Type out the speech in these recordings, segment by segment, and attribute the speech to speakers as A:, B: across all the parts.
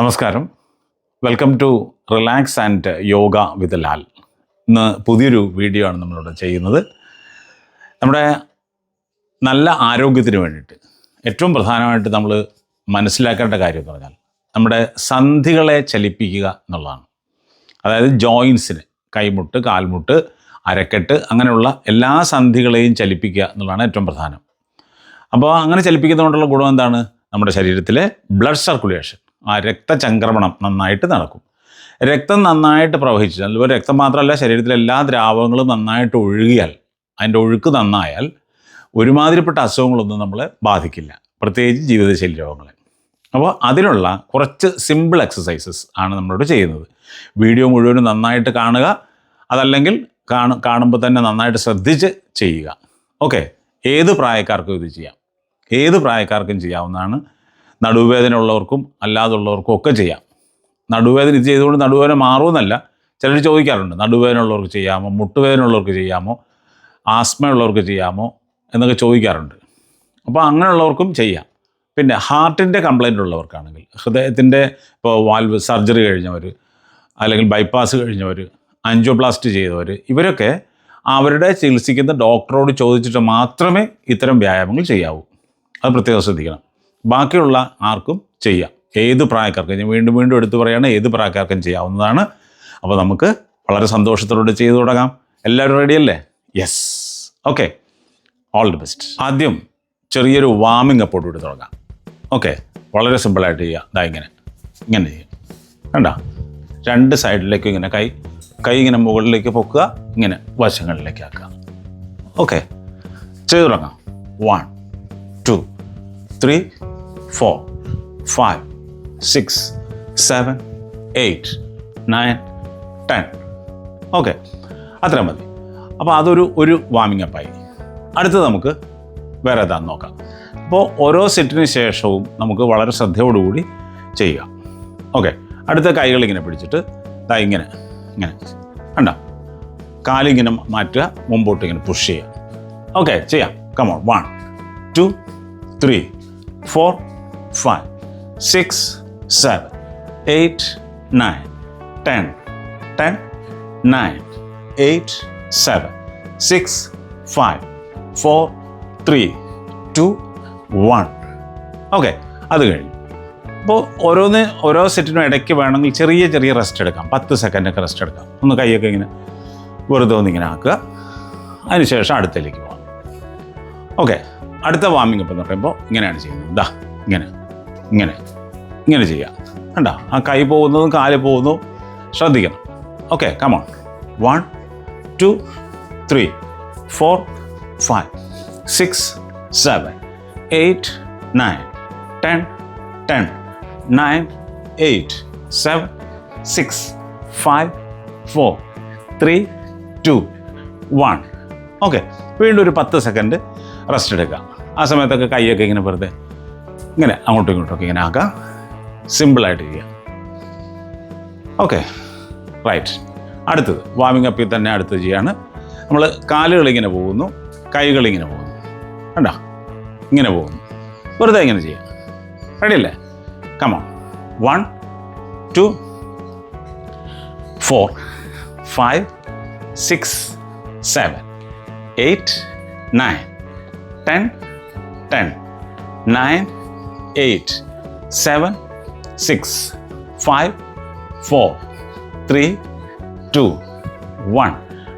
A: നമസ്കാരം. Welcome to relax and yoga with Lal ഇന്ന് പുതിയൊരു വീഡിയോ ആണ് നമ്മളിവിടെ ചെയ്യുന്നത്. നമ്മുടെ നല്ല ആരോഗ്യത്തിന് വേണ്ടിയിട്ട് ഏറ്റവും പ്രധാനമായിട്ട് നമ്മൾ മനസ്സിലാക്കേണ്ട കാര്യം എന്ന് പറഞ്ഞാൽ നമ്മുടെ സന്ധികളെ ചലിപ്പിക്കുക എന്നുള്ളതാണ്. അതായത് ജോയിൻസിന് കൈമുട്ട് കാൽമുട്ട് അരക്കെട്ട് അങ്ങനെയുള്ള എല്ലാ സന്ധികളെയും ചലിപ്പിക്കുക എന്നുള്ളതാണ് ഏറ്റവും പ്രധാനം. അപ്പോൾ അങ്ങനെ ചലിപ്പിക്കുന്നതുകൊണ്ടുള്ള ഗുണം എന്താണ്? നമ്മുടെ ശരീരത്തിലെ ബ്ലഡ് സർക്കുലേഷൻ. ആ രക്തചംക്രമണം നന്നായിട്ട് നടക്കും. രക്തം നന്നായിട്ട് പ്രവഹിച്ചാൽ ഇപ്പോൾ രക്തം മാത്രമല്ല ശരീരത്തിലെ എല്ലാ ദ്രാവകങ്ങളും നന്നായിട്ട് ഒഴുകിയാൽ അതിന്റെ ഒഴുക്ക് നന്നായാൽ ഒരുമാതിരിപ്പെട്ട അസുഖങ്ങളൊന്നും നമ്മളെ ബാധിക്കില്ല. പ്രത്യേകിച്ച് ജീവിതശൈലി രോഗങ്ങളെ. അപ്പോൾ അതിനുള്ള കുറച്ച് സിമ്പിൾ എക്സസൈസസ് ആണ് നമ്മളോട് ചെയ്യുന്നത്. വീഡിയോ മുഴുവനും നന്നായിട്ട് കാണുക അതല്ലെങ്കിൽ കാണു കാണുമ്പോൾ തന്നെ നന്നായിട്ട് ശ്രദ്ധിച്ച് ചെയ്യുക. ഓക്കെ. ഏത് പ്രായക്കാർക്കും ഇത് ചെയ്യാം. ഏത് പ്രായക്കാർക്കും ചെയ്യാവുന്നതാണ് നടുവേദന ഉള്ളവർക്കും അല്ലാതുള്ളവർക്കും ഒക്കെ ചെയ്യാം. നടുവേദന ഇത് ചെയ്തുകൊണ്ട് നടുവേദന മാറുമെന്നല്ല ചിലർ ചോദിക്കാറുണ്ട് നടുവേദന ഉള്ളവർക്ക് ചെയ്യാമോ മുട്ടുവേദന ഉള്ളവർക്ക് ചെയ്യാമോ ആസ്മ ഉള്ളവർക്ക് ചെയ്യാമോ എന്നൊക്കെ ചോദിക്കാറുണ്ട്. അപ്പോൾ അങ്ങനെയുള്ളവർക്കും ചെയ്യാം. പിന്നെ ഹാർട്ടിന്റെ കംപ്ലൈന്റ് ഉള്ളവർക്കാണെങ്കിൽ ഹൃദയത്തിന്റെ ഇപ്പോൾ വാൽവ് സർജറി കഴിഞ്ഞവർ അല്ലെങ്കിൽ ബൈപ്പാസ് കഴിഞ്ഞവർ ആൻജിയോപ്ലാസ്റ്റ് ചെയ്തവർ ഇവരൊക്കെ അവരുടെ ചികിത്സിക്കുന്ന ഡോക്ടറോട് ചോദിച്ചിട്ട് മാത്രമേ ഇത്തരം വ്യായാമങ്ങൾ ചെയ്യാവൂ. അത് പ്രത്യേകം ശ്രദ്ധിക്കണം. ബാക്കിയുള്ള ആർക്കും ചെയ്യാം. ഏത് പ്രായക്കാർക്കും ഞാൻ വീണ്ടും വീണ്ടും എടുത്തു പറയുകയാണ് ഏത് പ്രായക്കാർക്കും ചെയ്യാവുന്നതാണ്. അപ്പോൾ നമുക്ക് വളരെ സന്തോഷത്തോടെ ചെയ്തു തുടങ്ങാം. എല്ലാവരും റെഡിയല്ലേ yes okay all the best ആദ്യം ചെറിയൊരു വാമിംഗ് അപ്പോട്ട് കൂടി തുടങ്ങാം. ഓക്കെ വളരെ സിമ്പിളായിട്ട് ചെയ്യുക ഇതാ ഇങ്ങനെ. ഇങ്ങനെ ചെയ്യുക വേണ്ട രണ്ട് സൈഡിലേക്കും ഇങ്ങനെ കൈ കൈ ഇങ്ങനെ മുകളിലേക്ക് പൊക്കുക ഇങ്ങനെ വശങ്ങളിലേക്ക് ആക്കുക. ഓക്കെ ചെയ്തു തുടങ്ങാം. One two three four five six seven eight nine ten okay അത്ര മതി. അപ്പോൾ അതൊരു ഒരു വാമിംഗ് അപ്പായി അടുത്തത് നമുക്ക് വേറെ ഏതാന്ന് നോക്കാം. അപ്പോൾ ഓരോ സെറ്റിന് ശേഷവും നമുക്ക് വളരെ ശ്രദ്ധയോടുകൂടി ചെയ്യുക. ഓക്കെ അടുത്ത കൈകൾ ഇങ്ങനെ പിടിച്ചിട്ട് ദാ ഇങ്ങനെ ഇങ്ങനെ. കണ്ട? കാലിങ്ങനെ മാറ്റുക മുമ്പോട്ട് ഇങ്ങനെ പുഷ് ചെയ്യുക. ഓക്കെ ചെയ്യാം. Come on one two three four five six seven eight nine ten ten nine eight seven six five four three two one okay അത് കഴിഞ്ഞു. അപ്പോൾ ഓരോന്ന് ഓരോ സെറ്റിനും ഇടയ്ക്ക് വേണമെങ്കിൽ ചെറിയ ചെറിയ റെസ്റ്റ് എടുക്കാം. പത്ത് സെക്കൻഡൊക്കെ റെസ്റ്റ് എടുക്കാം. ഒന്ന് കൈയൊക്കെ ഇങ്ങനെ വെറുതെ ഒന്ന് ഇങ്ങനെ ആക്കുക. അതിനുശേഷം അടുത്തേക്ക് പോകാം ഓക്കെ അടുത്ത വാമിംഗ് അപ്പം എന്ന് പറയുമ്പോൾ ഇങ്ങനെയാണ് ചെയ്യുന്നത്. ദാ ഇങ്ങനെ. ഇങ്ങനെ ഇങ്ങനെ ചെയ്യാം. കണ്ട? ആ കൈ പോകുന്നതും കാൽ പോകുന്നതും ശ്രദ്ധിക്കണം. Okay come on one two three four five six seven eight nine ten ten nine eight seven six five four three two one okay വീണ്ടും ഒരു പത്ത് സെക്കൻഡ് റെസ്റ്റ് എടുക്കുക. ആ സമയത്തൊക്കെ കൈയൊക്കെ ഇങ്ങനെ വെറുതെ ഇങ്ങനെ അങ്ങോട്ടും ഇങ്ങോട്ടും ഇങ്ങനെ ആക്കുക സിമ്പിളായിട്ട് ചെയ്യുക ഓക്കെ റൈറ്റ് അടുത്തത്. വാമിംഗ് അപ്പിൽ തന്നെ അടുത്തത് ചെയ്യാണ്. നമ്മൾ കാലുകളിങ്ങനെ പോകുന്നു. കൈകളിങ്ങനെ പോകുന്നു. കണ്ടോ? ഇങ്ങനെ പോകുന്നു. വെറുതെ ഇങ്ങനെ ചെയ്യാം. റെഡിയല്ലേ come on one two four five six seven eight nine ten ten nine eight seven six five four three two one.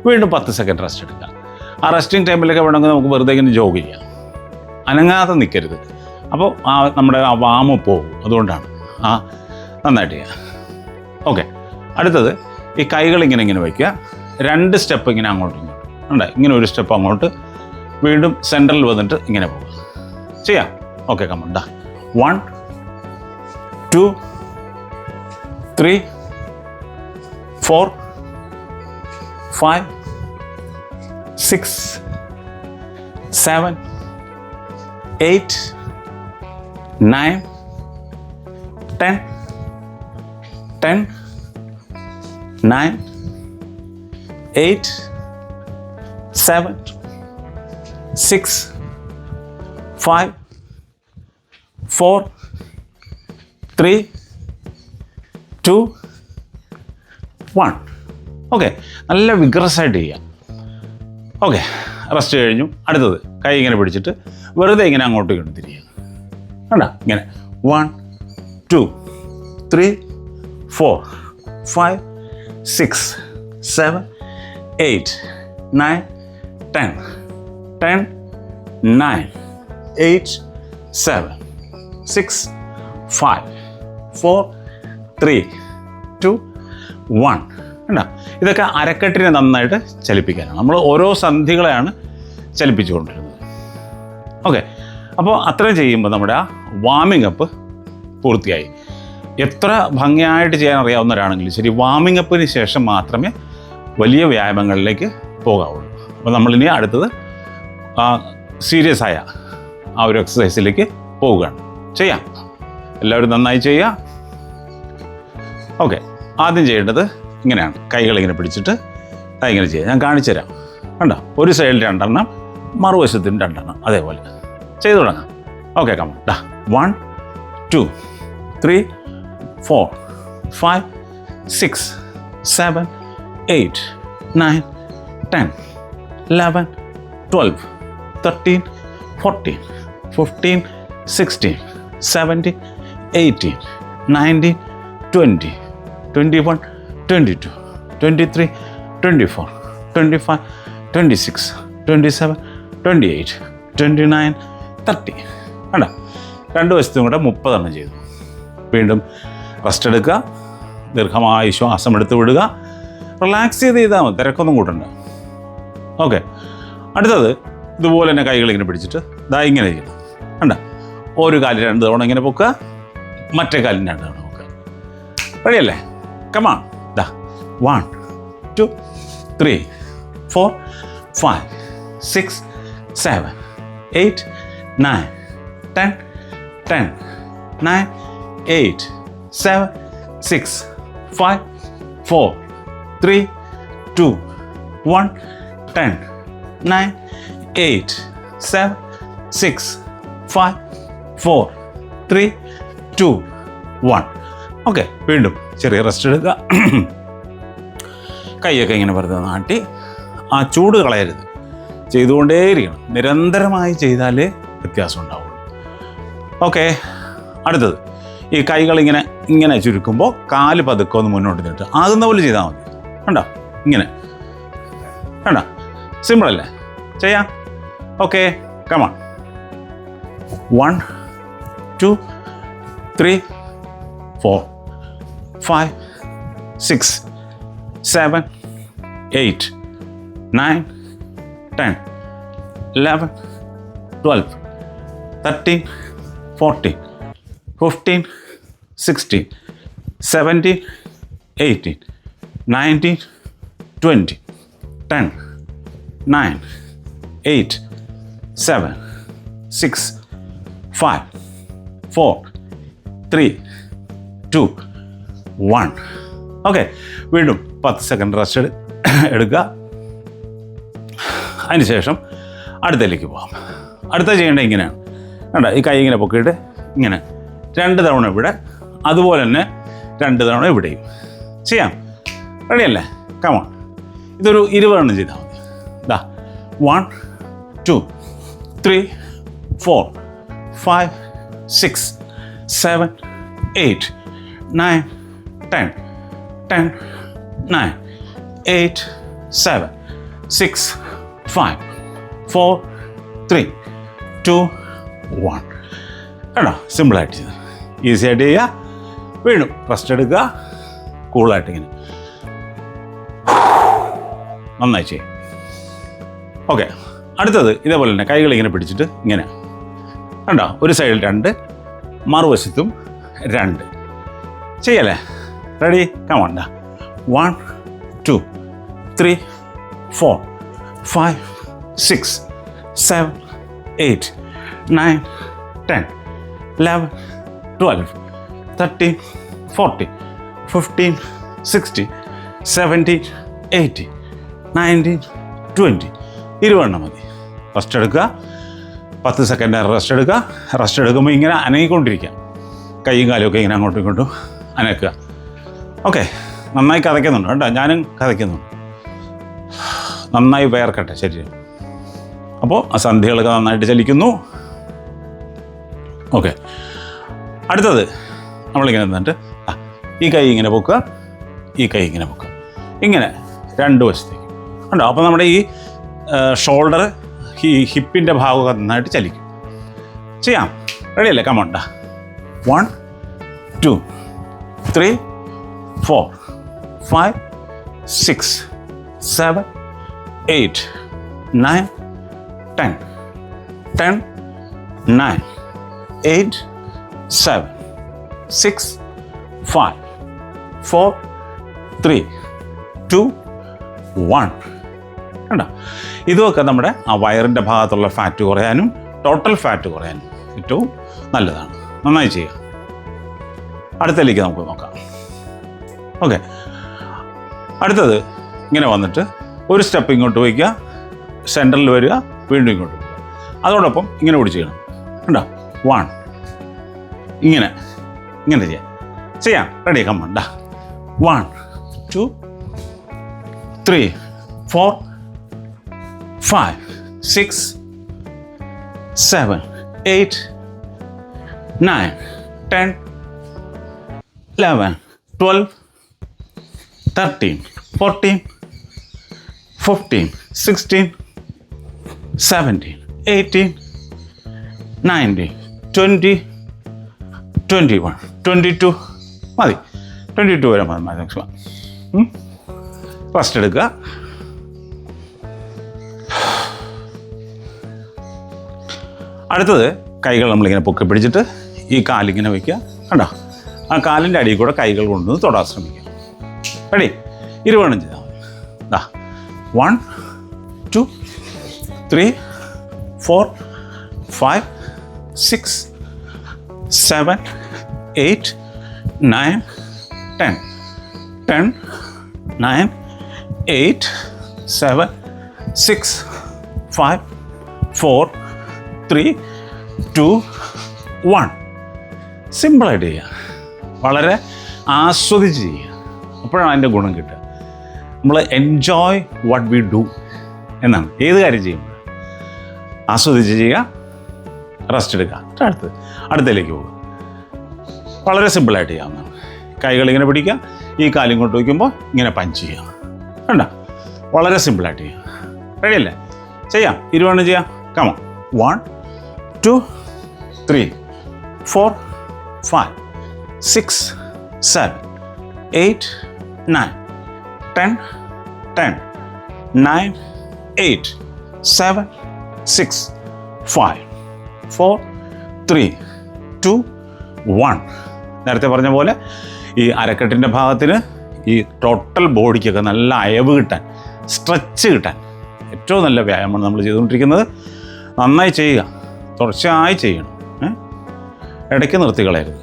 A: വീണ്ടും പത്ത് സെക്കൻഡ് റെസ്റ്റ് എടുക്കുക ആ റെസ്റ്റിംഗ് ടൈമിലൊക്കെ വേണമെങ്കിൽ നമുക്ക് വെറുതെ ഇങ്ങനെ ജോഗ് ചെയ്യാം. അനങ്ങാതെ നിൽക്കരുത് അപ്പോൾ ആ നമ്മുടെ ആ വാമ പോകും. അതുകൊണ്ടാണ്. ആ നന്നായിട്ട് ചെയ്യുക ഓക്കെ അടുത്തത് ഈ കൈകൾ ഇങ്ങനെ ഇങ്ങനെ വയ്ക്കുക. രണ്ട് സ്റ്റെപ്പ് ഇങ്ങനെ അങ്ങോട്ടും ഇങ്ങോട്ടും. ഉണ്ട് ഇങ്ങനെ ഒരു സ്റ്റെപ്പ് അങ്ങോട്ട്. വീണ്ടും സെന്ററിൽ വന്നിട്ട് ഇങ്ങനെ പോകുക ചെയ്യാം. Okay കമ്മണ്ട one two three four five six seven eight nine ten ten nine eight seven six five four three two one. Okay നല്ല വിഗ്രസായിട്ട് ചെയ്യാം. ഓക്കെ റെസ്റ്റ് കഴിഞ്ഞു. അടുത്തത് കൈ ഇങ്ങനെ പിടിച്ചിട്ട് വെറുതെ ഇങ്ങനെ അങ്ങോട്ടും ഇങ്ങോട്ടും തിരിയുക കണ്ട? ഇങ്ങനെ. One two three four five six seven eight nine ten. Ten nine eight seven. Six five four three two one കണ്ടോ? ഇതൊക്കെ അരക്കെട്ടിനെ നന്നായിട്ട് ചലിപ്പിക്കാനാണ്. നമ്മൾ ഓരോ സന്ധികളെയാണ് ചലിപ്പിച്ചുകൊണ്ടിരുന്നത്. ഓക്കെ അപ്പോൾ അത്രയും ചെയ്യുമ്പോൾ നമ്മുടെ ആ വാമിംഗ് അപ്പ് പൂർത്തിയായി. എത്ര ഭംഗിയായിട്ട് ചെയ്യാൻ അറിയാവുന്നവരാണെങ്കിലും ശരി വാമിംഗ് അപ്പിന് ശേഷം മാത്രമേ വലിയ വ്യായാമങ്ങളിലേക്ക് പോകാവുള്ളൂ. അപ്പോൾ നമ്മളിനി അടുത്തത് സീരിയസ് ആയ ആ ഒരു എക്സസൈസിലേക്ക് പോവുകയാണ്. ചെയ്യാം. എല്ലാവരും നന്നായി ചെയ്യുക. ഓക്കെ ആദ്യം ചെയ്യേണ്ടത് ഇങ്ങനെയാണ്. കൈകളിങ്ങനെ പിടിച്ചിട്ട് ഇങ്ങനെ ചെയ്യുക. ഞാൻ കാണിച്ചു തരാം. കണ്ടോ? ഒരു സൈഡിൽ രണ്ടെണ്ണം മറുവശത്തും രണ്ടെണ്ണം അതേപോലെ. ചെയ്തു തുടങ്ങാം. ഓക്കെ കമ്മ ഡാ one two three four five six seven eight nine ten eleven twelve thirteen fourteen fifteen sixteen seventeen eighteen nineteen twenty twenty one twenty two twenty three twenty four twenty five twenty six twenty seven twenty eight twenty nine thirty കണ്ട? രണ്ട് വശത്തും കൂടെ മുപ്പതെണ്ണം ചെയ്തു. വീണ്ടും rest എടുക്കുക. ദീർഘമായ ശ്വാസം എടുത്ത് വിടുക. റിലാക്സ് ചെയ്ത് ചെയ്താൽ മതി. തിരക്കൊന്നും കൂട്ടണ്ട. ഓക്കെ അടുത്തത് ഇതുപോലെ തന്നെ കൈകൾ ഇങ്ങനെ പിടിച്ചിട്ട് ദാ ഇങ്ങനെ ചെയ്യണം കണ്ട? ഒരു കാലിൽ രണ്ട് തവണ ഇങ്ങനെ പൊക്കുക മറ്റേ കാലിന് രണ്ട് തവണ പൊക്കുക. റെഡിയല്ലേ? കമാ ദാ one two three four five six seven eight nine ten ten nine eight seven six five four three two one ten nine eight seven six five four three two one okay വീണ്ടും ചെറിയ rest എടുക്കുക. കൈയൊക്കെ ഇങ്ങനെ വെറുതെ നാട്ടി ആ ചൂട് കളയരുത്. ചെയ്തുകൊണ്ടേയിരിക്കണം. നിരന്തരമായി ചെയ്താലേ വ്യത്യാസം ഉണ്ടാവുള്ളൂ. ഓക്കെ അടുത്തത്. ഈ കൈകളിങ്ങനെ ഇങ്ങനെ ചുരുക്കുമ്പോൾ കാൽ പതുക്കെ ഒന്ന് മുന്നോട്ട് നീട്ടുക ആകുന്ന പോലെ ചെയ്താൽ മതി. കണ്ടോ? ഇങ്ങനെ. കണ്ടോ? സിമ്പിളല്ലേ ചെയ്യാം. Okay come on one two, three, four, five, six, seven, eight, nine, ten, eleven, twelve, thirteen, fourteen, fifteen, sixteen, seventeen, eighteen, nineteen, twenty, ten, nine, eight, seven, six, five. Four three two one okay വീണ്ടും പത്ത് second rest എടുക്കുക. അതിനുശേഷം അടുത്തതിലേക്ക് പോകാം അടുത്ത ചെയ്യേണ്ടത് ഇങ്ങനെയാണ്. കണ്ട ഈ കൈ ഇങ്ങനെ പൊക്കിയിട്ട് ഇങ്ങനെ രണ്ട് തവണ ഇവിടെ അതുപോലെ തന്നെ രണ്ട് തവണ ഇവിടെയും. ചെയ്യാം. റെഡിയല്ലേ കമോൺ ഇതൊരു ഇരുപതെണ്ണം ചെയ്താൽ മതി. ഇതാ one two three four five six seven eight nine ten ten nine eight seven six five four three two one കേട്ടോ സിമ്പിളായിട്ട് ചെയ്ത് ഈസി ആയിട്ട് ചെയ്യുക. വീണ്ടും ഫസ്റ്റ് എടുക്കുക. കൂളായിട്ട് ഇങ്ങനെ. നന്നായി ചെയ്യും ഓക്കെ അടുത്തത് ഇതേപോലെ തന്നെ കൈകൾ ഇങ്ങനെ പിടിച്ചിട്ട് ഇങ്ങനെ. കണ്ടോ? ഒരു സൈഡിൽ രണ്ട് മറുവശത്തും രണ്ട്. ചെയ്യല്ലേ? Ready കമോണ്ട one two three four five six seven eight nine ten eleven twelve thirteen fourteen fifteen sixteen seventeen eighteen nineteen twenty ഇരുപതെണ്ണം മതി. ഫസ്റ്റ് എടുക്കുക. പത്ത് സെക്കൻഡ് റെസ്റ്റ് എടുക്കുക. റെസ്റ്റ് എടുക്കുമ്പോൾ ഇങ്ങനെ അനങ്ങിക്കൊണ്ടിരിക്കുക. കൈയും കാലും ഒക്കെ ഇങ്ങനെ അങ്ങോട്ടും ഇങ്ങോട്ടും അനക്കുക. ഓക്കെ നന്നായി കഥയ്ക്കുന്നുണ്ട് കേട്ടോ. ഞാനും കഥയ്ക്കുന്നുണ്ട് നന്നായി വേർക്കട്ടെ ശരി അപ്പോൾ ആ സന്ധികളൊക്കെ നന്നായിട്ട് ചലിക്കുന്നു. ഓക്കെ അടുത്തത് നമ്മളിങ്ങനെ നിന്നിട്ട് ആ ഈ കൈ ഇങ്ങനെ പൊക്കുക. ഈ കൈ ഇങ്ങനെ പൊക്കുക. ഇങ്ങനെ രണ്ട് വശത്തേക്ക്. ഉണ്ടോ അപ്പോൾ നമ്മുടെ ഈ ഷോൾഡർ ഈ ഹിപ്പിന്റെ ഭാഗമൊക്കെ നന്നായിട്ട് ചലിക്കും. ചെയ്യാം. റെഡിയല്ലേ കമണ്ട one two. Three four five six seven eight nine ten ten nine eight seven six five four three two one കണ്ടോ? ഇതുമൊക്കെ നമ്മുടെ ആ വയറിന്റെ ഭാഗത്തുള്ള ഫാറ്റ് കുറയാനും ടോട്ടൽ ഫാറ്റ് കുറയാനും ഏറ്റവും നല്ലതാണ്. നന്നായി ചെയ്യുക. അടുത്തതിലേക്ക് നമുക്ക് നോക്കാം. ഓക്കെ അടുത്തത് ഇങ്ങനെ വന്നിട്ട് ഒരു സ്റ്റെപ്പ് ഇങ്ങോട്ട് വയ്ക്കുക സെന്ററിൽ വരിക വീണ്ടും ഇങ്ങോട്ട് പോകുക അതോടൊപ്പം ഇങ്ങനെ കൂടി ചെയ്യണം കണ്ടോ? വൺ ഇങ്ങനെ. ഇങ്ങനെ ചെയ്യാം. ചെയ്യാം. Ready കമ്മണ്ട one two three four five six seven eight nine ten eleven twelve thirteen fourteen fifteen sixteen seventeen eighteen nineteen twenty twenty one twenty two മതി ട്വൻറ്റി ടു വരെ മതി മാക്സിമം ഫസ്റ്റ് എടുക്കുക അടുത്തത് കൈകൾ നമ്മളിങ്ങനെ പൊക്കി പിടിച്ചിട്ട് ഈ കാലിങ്ങനെ വയ്ക്കുക കണ്ടോ? ആ കാലിന്റെ അടിയിൽ കൂടെ കൈകൾ കൊണ്ടുവന്ന് തൊടാൻ ശ്രമിക്കുക. റെഡി ഇരുവണ്ണം മതി ദാ. One two three four five six seven eight nine ten ten nine eight seven six five four three two one സിമ്പിളായിട്ട് ചെയ്യുക വളരെ ആസ്വദിച്ച് ചെയ്യുക. അപ്പോഴാണ് അതിന്റെ ഗുണം കിട്ടുക. നമ്മൾ എൻജോയ് വാട്ട് വി ഡു എന്നാണ്. ഏത് കാര്യം ചെയ്യുമ്പോൾ? ആസ്വദിച്ച് ചെയ്യുക റെസ്റ്റ് എടുക്കുക. അടുത്ത്. അടുത്തതിലേക്ക് പോകുക. വളരെ സിമ്പിളായിട്ട് ചെയ്യാവുന്നതാണ്. കൈകൾ ഇങ്ങനെ പിടിക്കുക. ഈ കാലും കൊണ്ട് വയ്ക്കുമ്പോൾ ഇങ്ങനെ പഞ്ച് ചെയ്യുക. വേണ്ട വളരെ സിമ്പിളായിട്ട് ചെയ്യുക. റെഡിയല്ലേ ചെയ്യാം. ഇരുവണ്ണം ചെയ്യാം. Come on one two three four five six seven eight nine ten ten nine eight seven six five four three two one നേരത്തെ പറഞ്ഞ പോലെ ഈ അരക്കെട്ടിന്റെ ഭാഗത്തിന് ഈ ടോട്ടൽ ബോഡിക്കൊക്കെ നല്ല അയവ് കിട്ടാൻ സ്ട്രെച്ച് കിട്ടാൻ ഏറ്റവും നല്ല വ്യായാമമാണ് നമ്മൾ ചെയ്തുകൊണ്ടിരിക്കുന്നത്. നന്നായി ചെയ്യുക. തുടർച്ചയായി ചെയ്യണം? ഇടയ്ക്ക് നിർത്തി കളയരുത്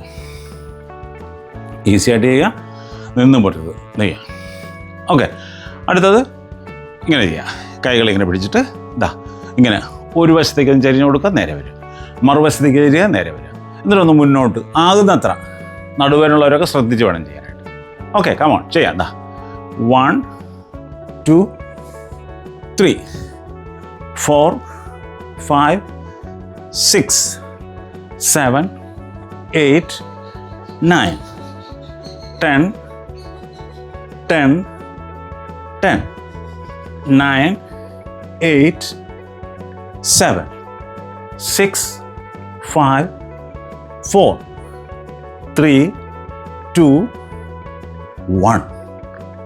A: ഈസി ആയിട്ട് ചെയ്യുക. നിന്നും പറ്റരുത് നെയ്യാം ഓക്കെ അടുത്തത് ഇങ്ങനെ ചെയ്യുക. കൈകൾ ഇങ്ങനെ പിടിച്ചിട്ട് ഇതാ ഇങ്ങനെ ഒരു വശത്തേക്ക് ഒന്ന് ചരിഞ്ഞു കൊടുക്കുക നേരെ വരും മറുവശത്തേക്ക് ചരിയുക നേരെ വരും എന്നിട്ടൊന്ന് മുന്നോട്ട് ആകുന്നത്ര നടുവേനുള്ളവരൊക്കെ ശ്രദ്ധിച്ച് വേണം ചെയ്യാനായിട്ട്. ഓക്കെ കമോൺ ചെയ്യാം. എന്താ one two three four five six seven eight nine. Ten ten ten. Nine eight seven. Six five four. Three two one.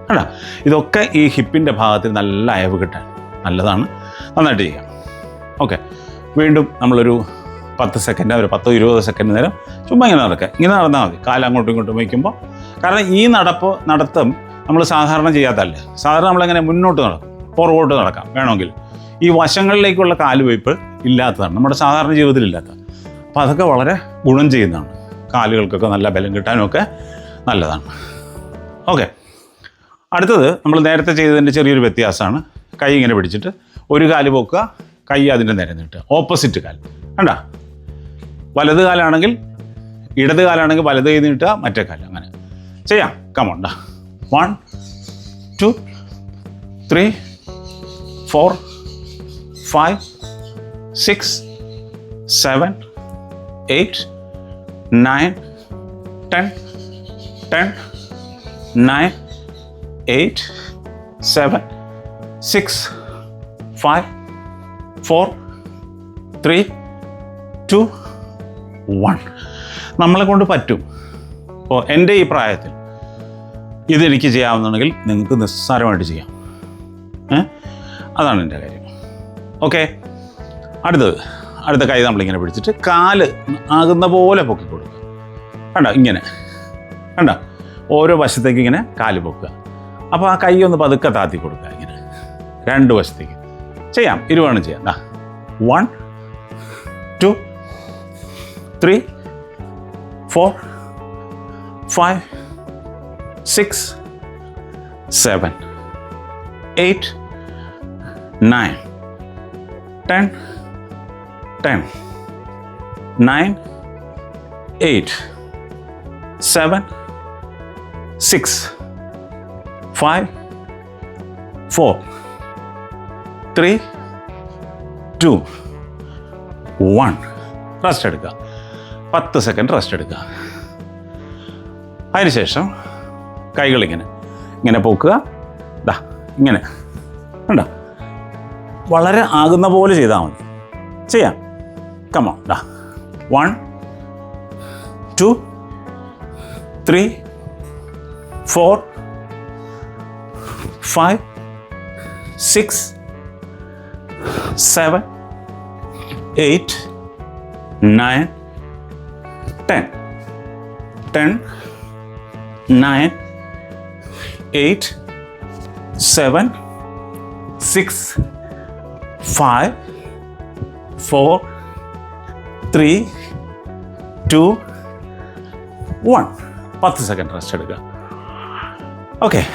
A: അല്ല ഇതൊക്കെ ഈ ഹിപ്പിന്റെ ഭാഗത്തിൽ നല്ല അയവ് കിട്ടാൻ. നല്ലതാണ്. നന്നായിട്ട് ചെയ്യാം. ഓക്കെ വീണ്ടും നമ്മളൊരു പത്ത് സെക്കൻഡ് ഒരു പത്തോ ഇരുപതോ സെക്കൻഡ് നേരം ചുമ്മാ ഇങ്ങനെ നടക്കുക. ഇങ്ങനെ നടന്നാൽ മതി. കാലം അങ്ങോട്ടും ഇങ്ങോട്ടും വയ്ക്കുമ്പോൾ. കാരണം ഈ നടപ്പ് നടത്തം നമ്മൾ സാധാരണ ചെയ്യാത്തല്ല സാധാരണ നമ്മളെങ്ങനെ മുന്നോട്ട് നടക്കും പുറകോട്ട് നടക്കാം. വേണമെങ്കിൽ ഈ വശങ്ങളിലേക്കുള്ള കാലുവയ്പ്പ് ഇല്ലാത്തതാണ്. നമ്മുടെ സാധാരണ ജീവിതത്തിൽ ഇല്ലാത്ത അപ്പോൾ അതൊക്കെ വളരെ ഗുണം ചെയ്യുന്നതാണ്. കാലുകൾക്കൊക്കെ നല്ല ബലം കിട്ടാനുമൊക്കെ നല്ലതാണ്. ഓക്കെ. അടുത്തത് നമ്മൾ നേരത്തെ ചെയ്തതിന്റെ ചെറിയൊരു വ്യത്യാസമാണ്. കൈ ഇങ്ങനെ പിടിച്ചിട്ട് ഒരു കാൽ പൊക്കുക കൈ അതിന്റെ നേരെ നീട്ടുക. ഓപ്പോസിറ്റ് കാൽ കണ്ട? വലത് കാലാണെങ്കിൽ ഇടത് കാലാണെങ്കിൽ വലത് കൈ നീട്ടുക മറ്റേ കാൽ. അങ്ങനെ. ചെയ്യാം. കമോണ്ട one two three four five six seven eight nine ten ten nine eight seven six five four three two one. നമ്മളെ കൊണ്ട് പറ്റും. അപ്പോൾ എന്റെ ഈ പ്രായത്തിൽ ഇതെനിക്ക് ചെയ്യാവുന്നുണ്ടെങ്കിൽ നിങ്ങൾക്ക് നിസ്സാരമായിട്ട് ചെയ്യാം. അതാണ് എന്റെ കാര്യം. ഓക്കെ? അടുത്തത്. അടുത്ത കൈ നമ്മളിങ്ങനെ പിടിച്ചിട്ട് കാൽ ആകുന്ന പോലെ പൊക്കി കൊടുക്കുക. കണ്ടോ? ഇങ്ങനെ. കണ്ടോ? ഓരോ വശത്തേക്ക് ഇങ്ങനെ കാൽ പൊക്കുക. അപ്പോൾ ആ കൈ ഒന്ന് പതുക്കെ താത്തി കൊടുക്കുക ഇങ്ങനെ. രണ്ട് വശത്തേക്ക്. ചെയ്യാം. ഇരുവാണ് ചെയ്യാം. ദാ. One two three four five six seven eight nine ten ten nine eight seven six five four three two one rest എടുക്കുക പത്ത് സെക്കൻഡ് റെസ്റ്റ് എടുക്കുക അതിനുശേഷം കൈകളിങ്ങനെ ഇങ്ങനെ. പോക്കുക. ദാ ഇങ്ങനെ. കണ്ട? വളരെ ആകുന്ന പോലെ ചെയ്താൽ മതി. ചെയ്യാം. കമോ ദാ. One two three four five six seven eight nine ten ten nine eight seven six five four three two one പത്ത് സെക്കൻഡ് റെസ്റ്റ് എടുക്കുക. ഓക്കെ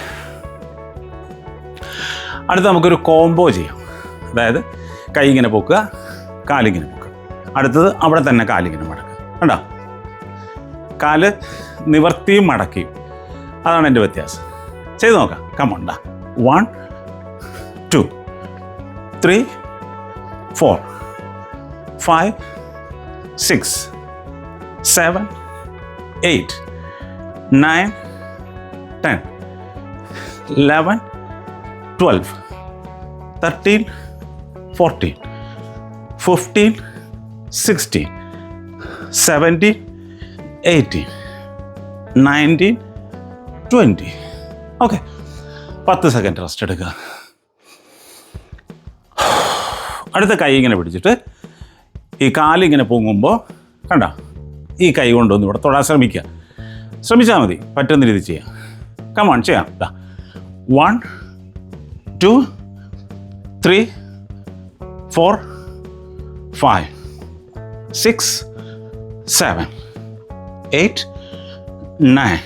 A: അടുത്ത നമുക്കൊരു കോംബോ ചെയ്യാം. അതായത് കൈ ഇങ്ങനെ പൊക്കുക കാലിങ്ങനെ പൊക്കുക. അടുത്തത് അവിടെ തന്നെ കാലിങ്ങനെ മടക്കുക. കണ്ടോ? കാൽ നിവർത്തിയും മടക്കിയും അതാണ് എന്റെ വ്യത്യാസം. ചെയ്ത് നോക്കാം. കമോണ്ട one two three four five six seven eight nine ten eleven twelve thirteen fourteen. Fifteen sixteen seventeen eighteen nineteen twenty. Okay. പത്ത് സെക്കൻഡ് റെസ്റ്റ് എടുക്കുക അടുത്ത കൈ ഇങ്ങനെ പിടിച്ചിട്ട് ഈ കാലിങ്ങനെ പൊങ്ങുമ്പോൾ കണ്ട ഈ കൈ കൊണ്ടൊന്ന് ഇവിടെ തൊടാൻ ശ്രമിക്കുക ശ്രമിച്ചാൽ മതി പറ്റുന്ന രീതി ചെയ്യാം. കമാൺ ചെയ്യാം. One two three four, five, six, seven, eight, nine,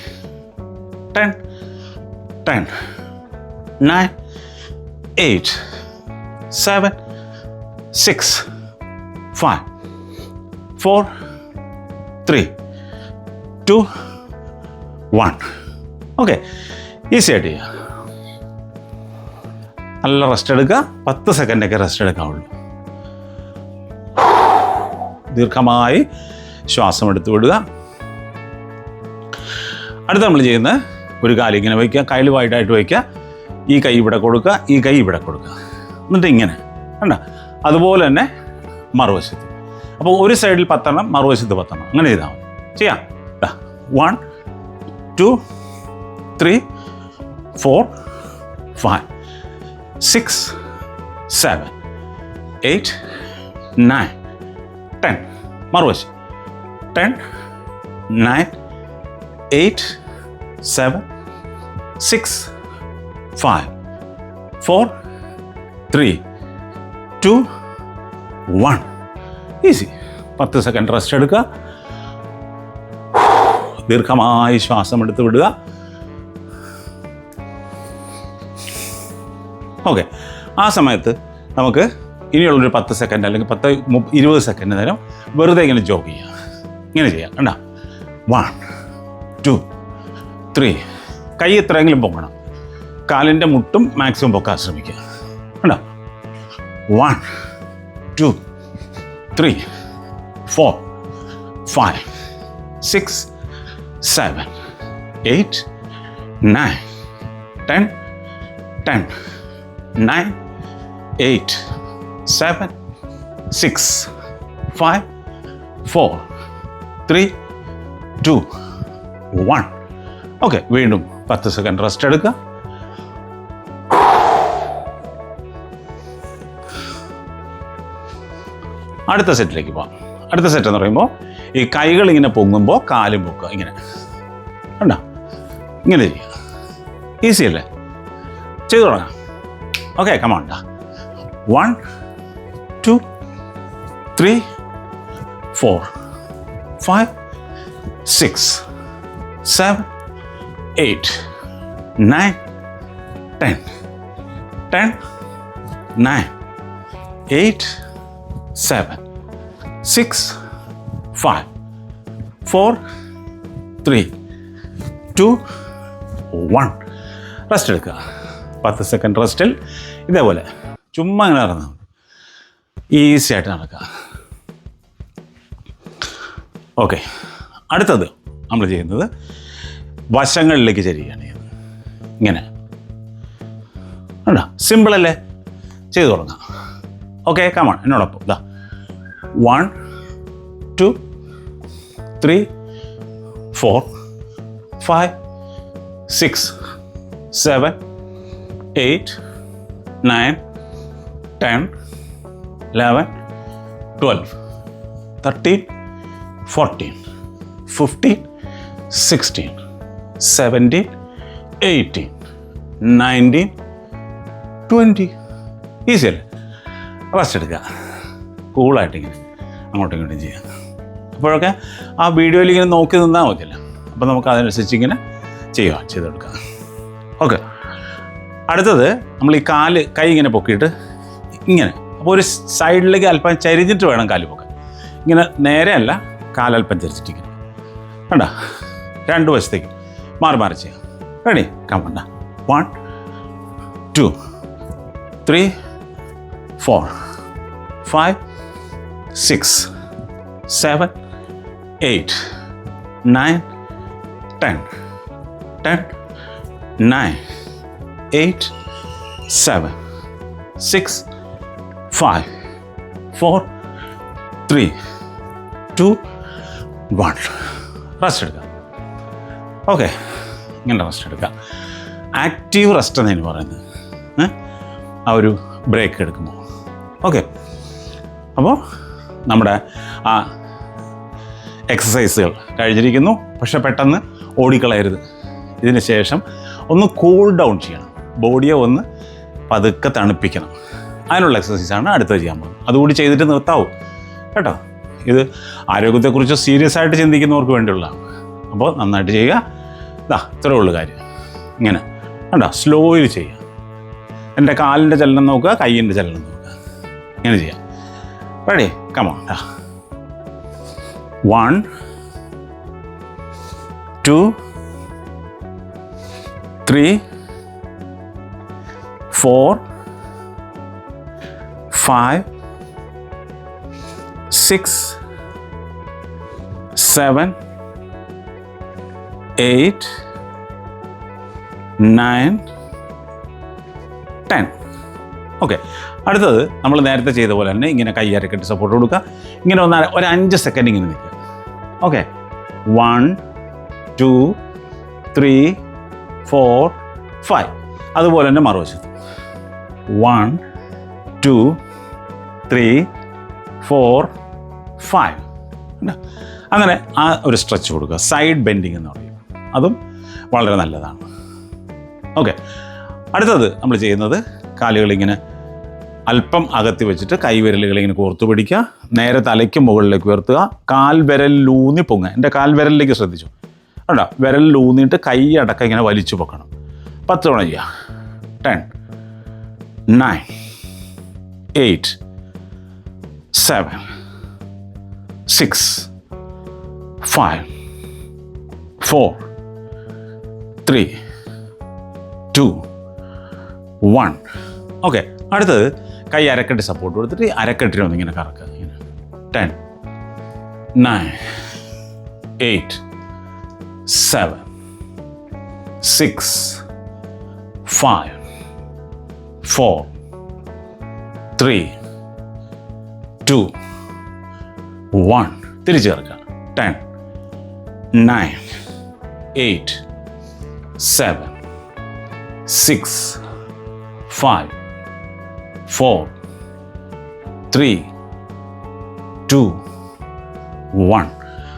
A: ten, ten, nine, eight, seven, six, five, four, three, two, one. Okay, easy idea. നല്ല റെസ്റ്റ് എടുക്കുക. പത്ത് സെക്കൻഡൊക്കെ റെസ്റ്റ് എടുക്കാവുള്ളൂ. ദീർഘമായി ശ്വാസം എടുത്തു വിടുക. അടുത്ത നമ്മൾ ചെയ്യുന്ന ഒരു കാലം ഇങ്ങനെ വയ്ക്കുക. കയ്യിൽ വൈഡായിട്ട് വയ്ക്കുക. ഈ കൈ ഇവിടെ കൊടുക്കുക. ഈ കൈ ഇവിടെ കൊടുക്കുക. എന്നിട്ട് ഇങ്ങനെ. കണ്ട? അതുപോലെ തന്നെ മറുവശത്ത്. അപ്പോൾ ഒരു സൈഡിൽ പത്തെണ്ണം മറുവശത്ത് പത്തെണ്ണം. അങ്ങനെ ചെയ്താൽ മതി. ചെയ്യാം. One two three four five six seven eight nine ten മറുവശം. Ten nine eight seven six five four three two one easy പത്ത് സെക്കൻഡ് റെസ്റ്റ് എടുക്കുക. ദീർഘമായി ശ്വാസം എടുത്ത് വിടുക. ഓക്കെ ആ സമയത്ത് നമുക്ക് ഇനിയുള്ളൊരു പത്ത് സെക്കൻഡ് അല്ലെങ്കിൽ പത്ത് ഇരുപത് സെക്കൻഡ് നേരം വെറുതെ ഇങ്ങനെ ജോഗ് ചെയ്യാം. ഇങ്ങനെ ചെയ്യാം. കണ്ട? വൺ ടു ത്രീ കൈ എത്രയെങ്കിലും പൊങ്ങണം. കാലിന്റെ മുട്ടും മാക്സിമം പൊക്കാൻ ശ്രമിക്കുക. കണ്ടോ? One two three four five six seven eight nine ten ten nine eight seven six five four three two one okay വീണ്ടും പത്ത് സെക്കൻഡ് റെസ്റ്റ് എടുക്കുക. അടുത്ത സെറ്റിലേക്ക് പോകാം അടുത്ത സെറ്റ് എന്ന് പറയുമ്പോൾ ഈ കൈകൾ ഇങ്ങനെ പൊങ്ങുമ്പോൾ കാലും പൊക്കുക ഇങ്ങനെ. കണ്ടോ? ഇങ്ങനെ ചെയ്യുക. ഈസി അല്ലേ? ചെയ്തു തുടങ്ങാം okay കമാണ്ട one two three four five six seven eight nine ten ten nine eight seven six five four three two one rest എടുക്കുക പത്ത് സെക്കൻഡ് റെസ്റ്റിൽ ഇതേപോലെ ചുമ്മാ ഇങ്ങനെ നടന്നാൽ മതി. ഈസി ആയിട്ട് നടക്കുക ഓക്കെ അടുത്തത് നമ്മൾ ചെയ്യുന്നത് വശങ്ങളിലേക്ക് ചരിക്കുകയാണ് ചെയ്യുന്നത്. ഇങ്ങനെ. സിമ്പിളല്ലേ ചെയ്തു തുടങ്ങാം. ഓക്കെ കമാണ് എന്നോടൊപ്പം. ഇതാ one two three four five six seven eight nine ten eleven twelve thirteen fourteen fifteen sixteen seventeen eighteen nineteen twenty easy അല്ലേ? റെസ്റ്റ് എടുക്കുക. കൂളായിട്ട് ഇങ്ങനെ അങ്ങോട്ടും ഇങ്ങോട്ടും ചെയ്യുക. അപ്പോഴൊക്കെ ആ വീഡിയോയിൽ ഇങ്ങനെ നോക്കി നിന്നാൽ മതിയല്ലോ. അപ്പോൾ നമുക്ക് അതിനനുസരിച്ച് ഇങ്ങനെ ചെയ്യുക ചെയ്തെടുക്കുക. ഓക്കെ അടുത്തത് നമ്മൾ ഈ കാൽ കൈ ഇങ്ങനെ പൊക്കിയിട്ട് ഇങ്ങനെ. അപ്പോൾ ഒരു സൈഡിലേക്ക് അല്പം ചരിഞ്ഞിട്ട് വേണം കാൽ പൊക്കാൻ. ഇങ്ങനെ നേരെയല്ല കാലല്പം ചരിച്ചിട്ടിങ്ങനെ. വേണ്ട രണ്ട് വശത്തേക്ക്. മാറി മാറി ചെയ്യാം. Ready കമണ്ട one two three four five six seven eight nine ten ten nine eight seven six five four three two one. Rest എടുക്കാം. ഓക്കെ ഇങ്ങനെ റെസ്റ്റ് എടുക്കാം. ആക്റ്റീവ് റെസ്റ്റ് എന്നതിന് പറയുന്നത്? ആ ഒരു ബ്രേക്ക് എടുക്കുമ്പോൾ. ഓക്കെ അപ്പോൾ നമ്മുടെ ആ എക്സസൈസുകൾ കഴിഞ്ഞിരിക്കുന്നു. പക്ഷെ പെട്ടെന്ന് ഓടിക്കളയരുത്. ഇതിന് ശേഷം ഒന്ന് കൂൾ ഡൗൺ ചെയ്യണം. ബോഡിയെ ഒന്ന് പതുക്കെ തണുപ്പിക്കണം. അതിനുള്ള എക്സസൈസാണ് അടുത്തത് ചെയ്യാൻ പോകുന്നത്. അതുകൂടി ചെയ്തിട്ട് നിർത്താവും. കേട്ടോ? ഇത് ആരോഗ്യത്തെക്കുറിച്ച് സീരിയസ് ആയിട്ട് ചിന്തിക്കുന്നവർക്ക് വേണ്ടിയുള്ളതാണ്. അപ്പോൾ നന്നായിട്ട് ചെയ്യുക. ഇതാ ഇത്രേ ഉള്ളൂ കാര്യം. ഇങ്ങനെ. കണ്ടോ? സ്ലോയിൽ ചെയ്യുക. എന്റെ കാലിന്റെ ചലനം നോക്കുക കൈയിന്റെ ചലനം നോക്കുക. ഇങ്ങനെ ചെയ്യാം ready come on one two three four five six seven eight nine ten okay അടുത്തത് നമ്മൾ നേരത്തെ ചെയ്ത പോലെ തന്നെ ഇങ്ങനെ കൈ അരക്കെട്ട് സപ്പോർട്ട് കൊടുക്കുക. ഇങ്ങനെ ഒന്ന് ഒരു അഞ്ച് സെക്കൻഡ് ഇങ്ങനെ നിൽക്കുക. Okay one two three four five അതുപോലെ തന്നെ മറുവശത്ത്. One two three four five. അങ്ങനെ ആ ഒരു സ്ട്രെച്ച് കൊടുക്കുക. സൈഡ് ബെൻഡിങ് എന്ന് പറയും. അതും വളരെ നല്ലതാണ്. ഓക്കെ. അടുത്തത് നമ്മൾ ചെയ്യുന്നത് കാലുകളിങ്ങനെ അല്പം അകത്തി വെച്ചിട്ട് കൈവിരലുകൾ ഇങ്ങനെ കോർത്തു പിടിക്കുക. നേരെ തലയ്ക്ക് മുകളിലേക്ക് ഉയർത്തുക. കാൽവിരലിലൂന്നി പൊങ്ങുക. എന്റെ കാൽവിരലിലേക്ക് ശ്രദ്ധിച്ചു? കണ്ടോ? വിരലിലൂന്നിയിട്ട് കൈ അടക്കം ഇങ്ങനെ വലിച്ചു പൊക്കണം. പത്ത് തവണ ചെയ്യുക. Ten. Nine eight, seven, six, five, four, three, two, one. Okay അടുത്തത് കൈ അരക്കെട്ടി സപ്പോർട്ട് കൊടുത്തിട്ട് അരക്കെട്ടിനെ ഒന്ന് ഇങ്ങനെ കറക്കുക ഇങ്ങനെ ten nine eight seven six five four three two one തിരിച്ചു ചേർക്കുക. Ten nine eight seven six five four three two one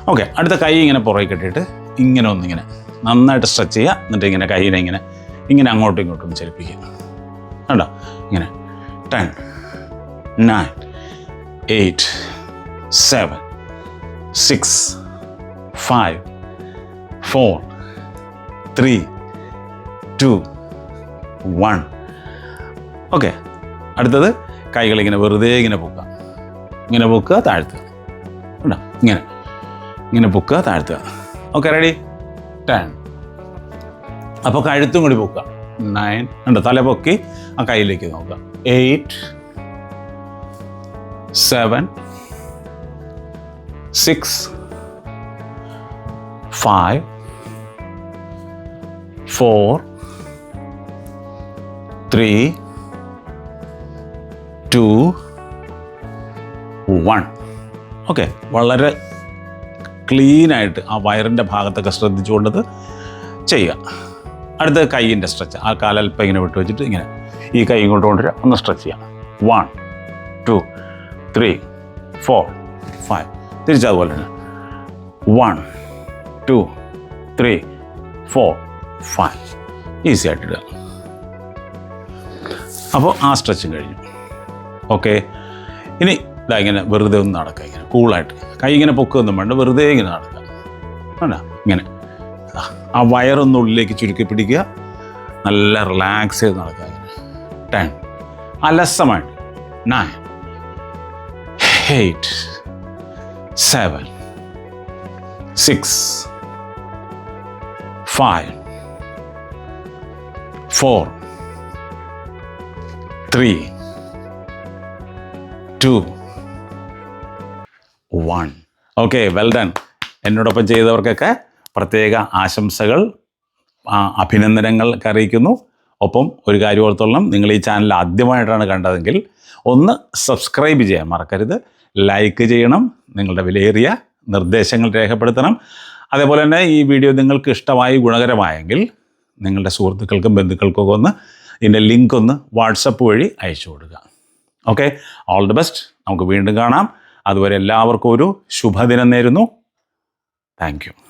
A: okay അടുത്ത കൈ ഇങ്ങനെ പുറകെ കെട്ടിയിട്ട് ഇങ്ങനെ ഒന്നിങ്ങനെ നന്നായിട്ട് സ്ട്രെച്ച് ചെയ്യുക. എന്നിട്ട് ഇങ്ങനെ കൈയിനെ ഇങ്ങനെ ഇങ്ങനെ അങ്ങോട്ടും ഇങ്ങോട്ടും ചലിപ്പിക്കുക. കണ്ടോ? ഇങ്ങനെ. Ten nine eight seven six five four three two one okay അടുത്തത് കൈകൾ ഇങ്ങനെ വെറുതെ ഇങ്ങനെ പൊക്കുക. ഇങ്ങനെ പൊക്കുക താഴ്ത്തുക. കണ്ടോ? ഇങ്ങനെ. ഇങ്ങനെ പൊക്കുക താഴ്ത്തുക. ഓക്കെ റെഡി ടെൻ അപ്പോൾ കഴുത്തും കൂടി പൊക്കുക. നയൻ ഉണ്ട് തല പൊക്കി. ആ കയ്യിലേക്ക് നോക്കുക eight seven six five four three two one okay വളരെ ക്ലീനായിട്ട് ആ വയറിന്റെ ഭാഗത്തൊക്കെ ശ്രദ്ധിച്ചുകൊണ്ടത് ചെയ്യുക. അടുത്ത കൈയിന്റെ സ്ട്രെച്ച് ആ കാലൽപ്പം ഇങ്ങനെ വിട്ട് വെച്ചിട്ട് ഇങ്ങനെ. ഈ കൈ ഇങ്ങോട്ട് കൊണ്ടുവരിക ഒന്ന് സ്ട്രെച്ച് ചെയ്യാം. One two three four five തിരിച്ചതുപോലെ തന്നെ. One two three four five easy ആയിട്ടിടുക അപ്പോൾ ആ സ്ട്രെച്ചും കഴിഞ്ഞു. ഓക്കെ ഇനി ഇതാ ഇങ്ങനെ വെറുതെ ഒന്ന് നടക്കുക ഇങ്ങനെ. കൂളായിട്ട് കൈ ഇങ്ങനെ പൊക്കൊന്നും വേണ്ട. വെറുതെ ഇങ്ങനെ നടക്കുക. വേണ്ട. ഇങ്ങനെ. ആ വയറൊന്ന് ഉള്ളിലേക്ക് ചുരുക്കി പിടിക്കുക. നല്ല റിലാക്സ് ചെയ്ത് നടക്കുക. Ten അലസമായിട്ട്. Nine eight seven six five four three two one okay well done എന്നോടൊപ്പം ചെയ്തവർക്കൊക്കെ പ്രത്യേക ആശംസകൾ അഭിനന്ദനങ്ങൾ അറിയിക്കുന്നു. ഒപ്പം ഒരു കാര്യം ഓർത്തോളം നിങ്ങൾ ഈ ചാനൽ ആദ്യമായിട്ടാണ് കണ്ടതെങ്കിൽ ഒന്ന് സബ്സ്ക്രൈബ് ചെയ്യാൻ മറക്കരുത്. ലൈക്ക് ചെയ്യണം. നിങ്ങളുടെ വിലയേറിയ നിർദ്ദേശങ്ങൾ രേഖപ്പെടുത്തണം. അതേപോലെ തന്നെ ഈ വീഡിയോ നിങ്ങൾക്ക് ഇഷ്ടമായി ഗുണകരമായെങ്കിൽ നിങ്ങളുടെ സുഹൃത്തുക്കൾക്കും ബന്ധുക്കൾക്കും ഒന്ന് ഇതിന്റെ ലിങ്ക് ഒന്ന് വാട്സപ്പ് വഴി അയച്ചു കൊടുക്കുക. ഓക്കെ ഓൾ ദി ബെസ്റ്റ് നമുക്ക് വീണ്ടും കാണാം. അതുവരെ എല്ലാവർക്കും ഒരു ശുഭദിനം നേരുന്നു. താങ്ക്